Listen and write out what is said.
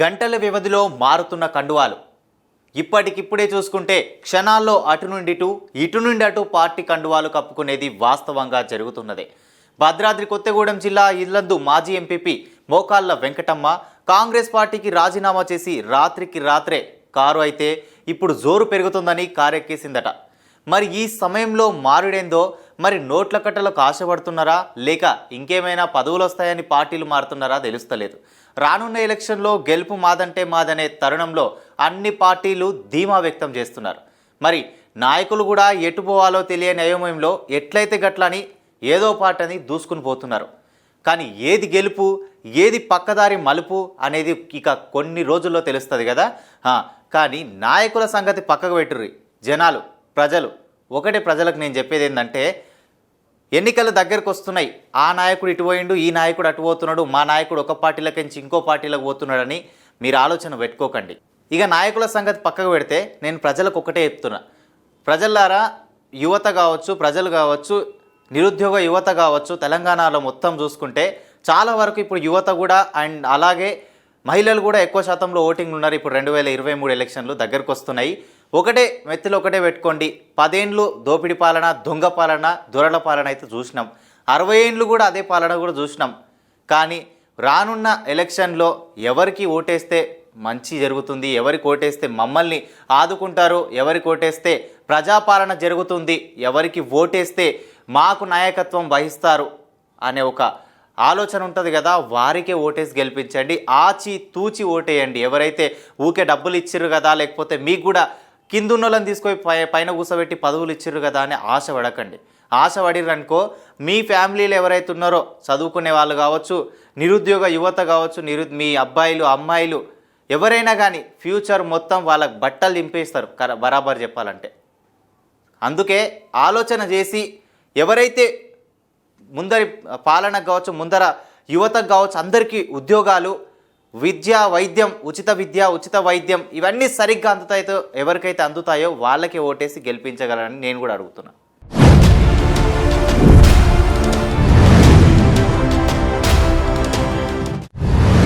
గంటల వ్యవధిలో మారుతున్న కండువాలు. ఇప్పటికిప్పుడే చూసుకుంటే క్షణాల్లో అటు నుండి ఇటు ఇటు నుండి అటు పార్టీ కండువాలు కప్పుకునేది వాస్తవంగా జరుగుతున్నదే. భద్రాద్రి కొత్తగూడెం జిల్లా ఇల్లందు మాజీ ఎంపీపీ మోకాళ్ళ వెంకటమ్మ కాంగ్రెస్ పార్టీకి రాజీనామా చేసి రాత్రికి రాత్రే కారు అయితే ఇప్పుడు జోరు పెరుగుతుందని కారెక్కేసిందట. మరి ఈ సమయంలో మారుడేందో మరి నోట్ల కట్టలకు ఆశపడుతున్నారా? లేక ఇంకేమైనా పదవులు వస్తాయని పార్టీలు మారుతున్నారా తెలుస్తలేదు. రానున్న ఎలక్షన్లో గెలుపు మాదంటే మాదనే తరుణంలో అన్ని పార్టీలు ధీమా వ్యక్తం చేస్తున్నారు. మరి నాయకులు కూడా ఎటు పోవాలో తెలియని అయోమయంలో ఎట్లయితే గట్లని ఏదో పాటని దూసుకుని పోతున్నారు. కానీ ఏది గెలుపు ఏది పక్కదారి మలుపు అనేది ఇక కొన్ని రోజుల్లో తెలుస్తుంది కదా? కానీ నాయకుల సంగతి పక్కకు పెట్టుర్రి జనాలు ప్రజలు. ఒకటే ప్రజలకు నేను చెప్పేది ఏంటంటే ఎన్నికలు దగ్గరకు వస్తున్నాయి. ఆ నాయకుడు ఇటు పోయిండు ఈ నాయకుడు అటు పోతున్నాడు మా నాయకుడు ఒక పార్టీలకించి ఇంకో పార్టీలకు పోతున్నాడని మీరు ఆలోచన పెట్టుకోకండి. ఇక నాయకుల సంగతి పక్కకు పెడితే నేను ప్రజలకు ఒకటే చెప్తున్నా. ప్రజలారా యువత కావచ్చు ప్రజలు కావచ్చు నిరుద్యోగ యువత కావచ్చు తెలంగాణలో మొత్తం చూసుకుంటే చాలా వరకు ఇప్పుడు యువత కూడా అండ్ అలాగే మహిళలు కూడా ఎక్కువ శాతంలో ఓటింగ్ ఉన్నారు. ఇప్పుడు రెండు వేల ఇరవై మూడు ఎలక్షన్లు దగ్గరకు వస్తున్నాయి. ఒకటే మెత్తిలో ఒకటే పెట్టుకోండి. పదేండ్లు దోపిడి పాలన దొంగ పాలన దొరల పాలన అయితే చూసినాం. అరవై ఏండ్లు కూడా అదే పాలన కూడా చూసినాం. కానీ రానున్న ఎలక్షన్లో ఎవరికి ఓటేస్తే మంచి జరుగుతుంది ఎవరికి ఓటేస్తే మమ్మల్ని ఆదుకుంటారు ఎవరికి ఓటేస్తే ప్రజాపాలన జరుగుతుంది ఎవరికి ఓటేస్తే మాకు నాయకత్వం వహిస్తారు అనే ఒక ఆలోచన ఉంటుంది కదా వారికే ఓటేసి గెలిపించండి. ఆచి తూచి ఓటేయండి. ఎవరైతే ఊకే డబ్బులు ఇచ్చిర్రు కదా లేకపోతే మీకు కూడా కిందున్నోళ్ళని తీసుకొని పై పైన కూర్చోబెట్టి పదవులు ఇచ్చిర్రు కదా అని ఆశ పడకండి. ఆశ పడిర్రనుకో మీ ఫ్యామిలీలు ఎవరైతే ఉన్నారో చదువుకునే వాళ్ళు కావచ్చు నిరుద్యోగ యువత కావచ్చు నిరు మీ అబ్బాయిలు అమ్మాయిలు ఎవరైనా కానీ ఫ్యూచర్ మొత్తం వాళ్ళకి బట్టలు దింపేస్తారు. కర బరాబర్ చెప్పాలంటే. అందుకే ఆలోచన చేసి ఎవరైతే ముందరి పాలనకు కావచ్చు ముందర యువతకు కావచ్చు అందరికీ ఉద్యోగాలు విద్య వైద్యం ఉచిత విద్య ఉచిత వైద్యం ఇవన్నీ సరిగ్గా అందుతాయితో ఎవరికైతే అందుతాయో వాళ్ళకే ఓటేసి గెలిపించగలరని నేను కూడా అడుగుతున్నాను